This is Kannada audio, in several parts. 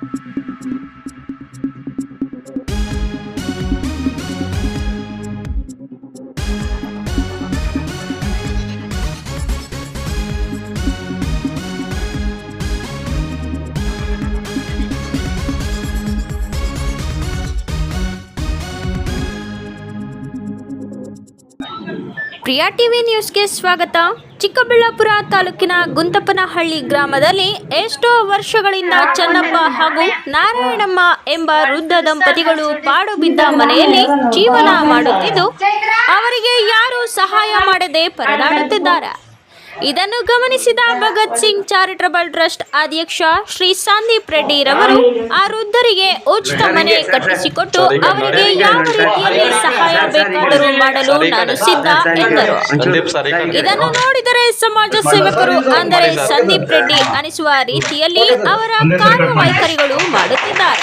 Thank you. ಪ್ರಿಯಾ ಟಿವಿ ನ್ಯೂಸ್ಗೆ ಸ್ವಾಗತ. ಚಿಕ್ಕಬಳ್ಳಾಪುರ ತಾಲೂಕಿನ ಗುಂತಪ್ಪನಹಳ್ಳಿ ಗ್ರಾಮದಲ್ಲಿ ಎಷ್ಟೋ ವರ್ಷಗಳಿಂದ ಚನ್ನಪ್ಪ ಹಾಗೂ ನಾರಾಯಣಮ್ಮ ಎಂಬ ವೃದ್ಧ ದಂಪತಿಗಳು ಪಾಡು ಬಿದ್ದ ಮನೆಯಲ್ಲಿ ಜೀವನ ಮಾಡುತ್ತಿದ್ದು, ಅವರಿಗೆ ಯಾರೂ ಸಹಾಯ ಮಾಡದೆ ಪರದಾಡುತ್ತಿದ್ದಾರೆ. ಇದನ್ನು ಗಮನಿಸಿದ ಭಗತ್ ಸಿಂಗ್ ಚಾರಿಟಬಲ್ ಟ್ರಸ್ಟ್ ಅಧ್ಯಕ್ಷ ಶ್ರೀ ಸಂದೀಪ್ ರೆಡ್ಡಿ ರವರು ಆ ವೃದ್ಧರಿಗೆ ಉಚಿತ ಮನೆ ಕಟ್ಟಿಸಿಕೊಟ್ಟು ಅವರಿಗೆ ಯಾವ ರೀತಿಯಲ್ಲಿ ಸಹಾಯ ಬೇಕಾದರೂ ಮಾಡಲು ನಾನು ಸಿದ್ಧ ಎಂದರು. ಸಂದೀಪ್ ಸರ್ ಈ ಇದನ್ನು ನೋಡಿದರೆ ಸಮಾಜ ಸೇವಕರು ಅಂದರೆ ಸಂದೀಪ್ ರೆಡ್ಡಿ ಅನಿಸುವ ರೀತಿಯಲ್ಲಿ ಅವರ ಕಾರ್ಯವೈಖರಿಗಳು ಮಾಡುತ್ತಿದ್ದಾರೆ.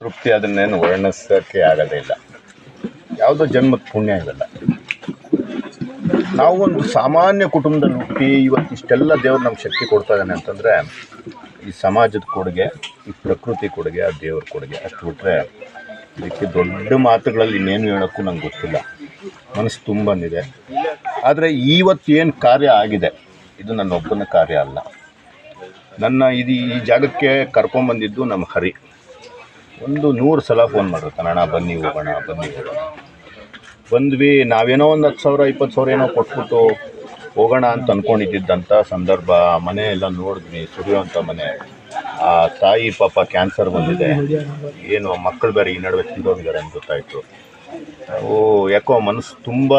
ತೃಪ್ತಿ ಅದನ್ನೇನು ವರ್ಣಿಸೋಕ್ಕೆ ಇಲ್ಲ. ಯಾವುದೋ ಜನ್ಮದ ಪುಣ್ಯ ಆಗಲ್ಲ ನಾವು ಒಂದು ಸಾಮಾನ್ಯ ಕುಟುಂಬದಲ್ಲಿ ಹುಟ್ಟಿ ಇವತ್ತು ಇಷ್ಟೆಲ್ಲ ದೇವ್ರು ನಮ್ಗೆ ಶಕ್ತಿ ಕೊಡ್ತಾ ಇದ್ದಾನೆ ಅಂತಂದರೆ, ಈ ಸಮಾಜದ ಕೊಡುಗೆ, ಈ ಪ್ರಕೃತಿ ಕೊಡುಗೆ, ಆ ದೇವ್ರ ಕೊಡುಗೆ, ಅಷ್ಟು ಬಿಟ್ಟರೆ ಇದಕ್ಕೆ ದೊಡ್ಡ ಮಾತುಗಳಲ್ಲಿ ಇನ್ನೇನು ಹೇಳೋಕ್ಕೂ ನಂಗೆ ಗೊತ್ತಿಲ್ಲ. ಮನಸ್ಸು ತುಂಬಂದಿದೆ ಆದರೆ ಇವತ್ತು ಏನು ಕಾರ್ಯ ಆಗಿದೆ? ಇದು ನನ್ನೊಬ್ಬನ ಕಾರ್ಯ ಅಲ್ಲ. ನನ್ನ ಇದು ಈ ಜಾಗಕ್ಕೆ ಕರ್ಕೊಂಬಂದಿದ್ದು ನಮ್ಮ ಹರಿ. ಒಂದು ನೂರು ಸಲ ಫೋನ್ ಮಾಡಿರ್ತಾನೆ ಅಣ್ಣ ಬನ್ನಿ ಹೋಗೋಣ ಬನ್ನಿ ಹೋಗೋಣ. ಬಂದ್ವಿ, ನಾವೇನೋ ಒಂದು ಹತ್ತು ಸಾವಿರ, ಇಪ್ಪತ್ತು ಸಾವಿರ ಏನೋ ಕೊಟ್ಬಿಟ್ಟು ಹೋಗೋಣ ಅಂತ ಅಂದ್ಕೊಂಡಿದ್ದಂಥ ಸಂದರ್ಭ, ಮನೆ ಎಲ್ಲ ನೋಡಿದ್ವಿ ಸುರಿಯುವಂಥ ಮನೆ. ಆ ತಾಯಿ ಪಾಪ ಕ್ಯಾನ್ಸರ್ ಬಂದಿದೆ. ಏನು ಮಕ್ಕಳು ಬೇರೆ ಈ ನಡುವೆ ತಿಂದೋಗಿದ್ದಾರೆ ಅಂತ ಗೊತ್ತಾಯಿತು. ಓ, ಯಾಕೋ ಮನಸ್ಸು ತುಂಬ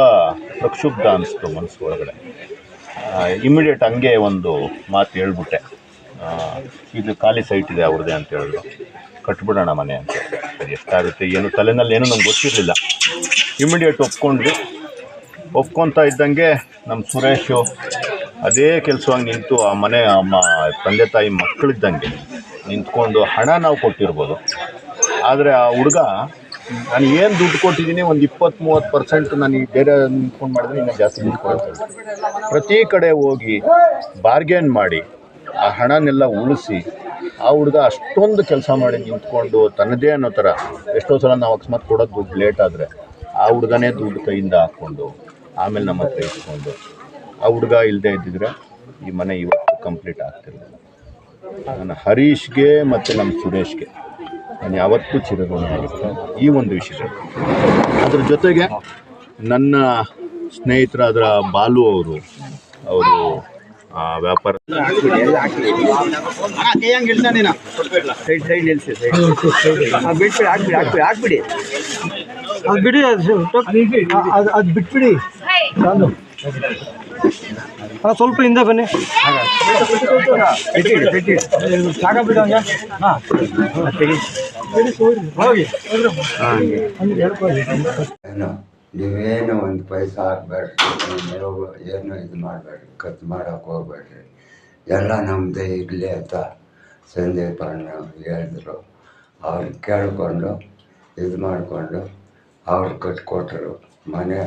ಪ್ರಕ್ಷುಬ್ಧ ಅನಿಸ್ತು ಮನಸ್ಸು ಒಳಗಡೆ. ಇಮಿಡಿಯೇಟ್ ಹಂಗೆ ಒಂದು ಮಾತು ಹೇಳ್ಬಿಟ್ಟೆ. ಇದು ಖಾಲಿ ಸೈಟ್ ಇದೆ ಅವ್ರದ್ದೇ ಅಂತ ಹೇಳಿದ್ರು. ಕಟ್ಬಿಡೋಣ ಮನೆ ಅಂತ ಎಷ್ಟಾಗುತ್ತೆ, ಏನು, ತಲೆನಲ್ಲಿ ಏನು ನಮ್ಗೆ ಗೊತ್ತಿರಲಿಲ್ಲ. ಇಮಿಡಿಯೇಟ್ ಒಪ್ಕೊಂಡ್ವಿ. ಒಪ್ಕೊತಾ ಇದ್ದಂಗೆ ನಮ್ಮ ಸುರೇಶು ಅದೇ ಕೆಲಸವಾಗಿ ನಿಂತು ಆ ಮನೆ ಅಮ್ಮ ತಂದೆ ತಾಯಿ ಮಕ್ಕಳಿದ್ದಂಗೆ ನಿಂತ್ಕೊಂಡು ಹಣ ನಾವು ಕೊಟ್ಟಿರ್ಬೋದು. ಆದರೆ ಆ ಹುಡುಗ, ನಾನು ಏನು ದುಡ್ಡು ಕೊಟ್ಟಿದ್ದೀನಿ, ಒಂದು ಇಪ್ಪತ್ತು ಮೂವತ್ತು ಪರ್ಸೆಂಟ್ ನನಗೆ ಬೇರೆ ನಿಂತ್ಕೊಂಡು ಮಾಡಿದ್ರೆ ಇನ್ನೂ ಜಾಸ್ತಿ ದುಡ್ಡು ಪ್ರತಿ ಕಡೆ ಹೋಗಿ ಬಾರ್ಗೇನ್ ಮಾಡಿ ಆ ಹಣನೆಲ್ಲ ಉಳಿಸಿ, ಆ ಹುಡುಗ ಅಷ್ಟೊಂದು ಕೆಲಸ ಮಾಡಿ ನಿಂತ್ಕೊಂಡು ತನ್ನದೇ ಅನ್ನೋ ಥರ ಎಷ್ಟೋ ಸಲ ನಾವು ಅಕಸ್ಮಾತ್ ಕೊಡೋದು ದುಡ್ಡು ಲೇಟ್ ಆದರೆ, ಆ ಹುಡುಗನೇ ದುಡ್ಡು ಕೈಯಿಂದ ಹಾಕ್ಕೊಂಡು, ಆಮೇಲೆ ನಮ್ಮ ಹತ್ರ ಇಟ್ಕೊಂಡು ಆ ಹುಡುಗ ಇಲ್ಲದೆ ಇದ್ದಿದ್ರೆ ಈ ಮನೆ ಇವತ್ತು ಕಂಪ್ಲೀಟ್ ಆಗ್ತಿರಲಿಲ್ಲ. ನನ್ನ ಹರೀಶ್ಗೆ ಮತ್ತು ನಮ್ಮ ಸುರೇಶ್ಗೆ ನಾನು ಯಾವತ್ತೂ ಚಿರಋಣಿಯಾಗಿರ್ತೇನೆ ಈ ಒಂದು ವಿಷಯದಲ್ಲಿ ಅದ್ರ ಜೊತೆಗೆ ನನ್ನ ಸ್ನೇಹಿತರಾದ ಬಾಲು ಅವರು ಅವರು ವ್ಯಾಪಾರ ಸೈಡ್ ಸೈಡ್ ನಿಲ್ಸಿ ಬಿಟ್ಬಿಡಿ ಹಾಕ್ಬಿಡಿ ಹಾಕ್ಬಿಡಿ ಹಾಕ್ಬಿಡಿ. ಅದು ಬಿಡಿ ಅದು ಅದು ಬಿಟ್ಬಿಡಿ. ನಾನು ಹಾಂ ಸ್ವಲ್ಪ ಹಿಂದೆ ಬನ್ನಿ. ಬಿಟ್ಟಿಡಿ ಬಿಟ್ಟಿಡಿ. ಜಾಗ ಬಿಡು ಹಂಗೆ. ಹಾಂ. ಬಿಡಿ ಹೋಗಿ. ನೀವೇನು ಒಂದು ಪೈಸೆ ಹಾಕ್ಬೇಡ್ರಿ ನೀವು ಏನು ಇದು ಮಾಡಬೇಡ್ರಿ ಖರ್ಚು ಮಾಡೋಕೆ ಹೋಗ್ಬೇಡ್ರಿ. ಎಲ್ಲ ನಮ್ಮದೇ ಇರಲಿ ಅಂತ ಸಂದೀಪ್ ಅಣ್ಣ ಹೇಳಿದ್ರು. ಅವ್ರು ಕೇಳಿಕೊಂಡು ಇದು ಮಾಡಿಕೊಂಡು ಅವ್ರು ಕಟ್ಕೊಟ್ರು ಮನೆ.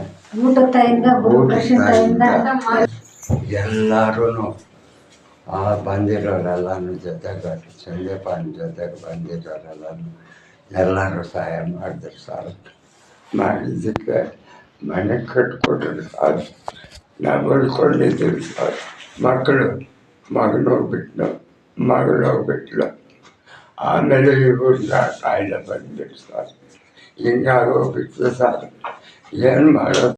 ಎಲ್ಲರೂ ಆ ಬಂದಿರೋರೆಲ್ಲನೂ ಜೊತೆಗೆ ಸಂದೀಪನ ಜೊತೆಗೆ ಬಂದಿರೋರೆಲ್ಲನೂ ಎಲ್ಲರೂ ಸಹಾಯ ಮಾಡಿದ್ರು ಸರ್. ಮಾಡಿದ್ದಕ್ಕೆ ಮನೆ ಕಟ್ಕೊಟ್ರು ಅದು ನಾವು ಉಳ್ಕೊಂಡಿದ್ದೀವಿ ಸರ್ ಮಕ್ಕಳು ಮಗನ ಹೋಗ್ಬಿಟ್ಲು, ಮಗಳು ಹೋಗ್ಬಿಟ್ಲು. ಆಮೇಲೆ ಇವ್ರನ್ನ ಕಾಯಿಲೆ ಬಂದ್ಬಿಟ್ಟು ಸರ್ ಹಿಂಗಾಗೋಗ್ಬಿಟ್ಟು ಸರ್ ಏನು ಮಾಡೋದು?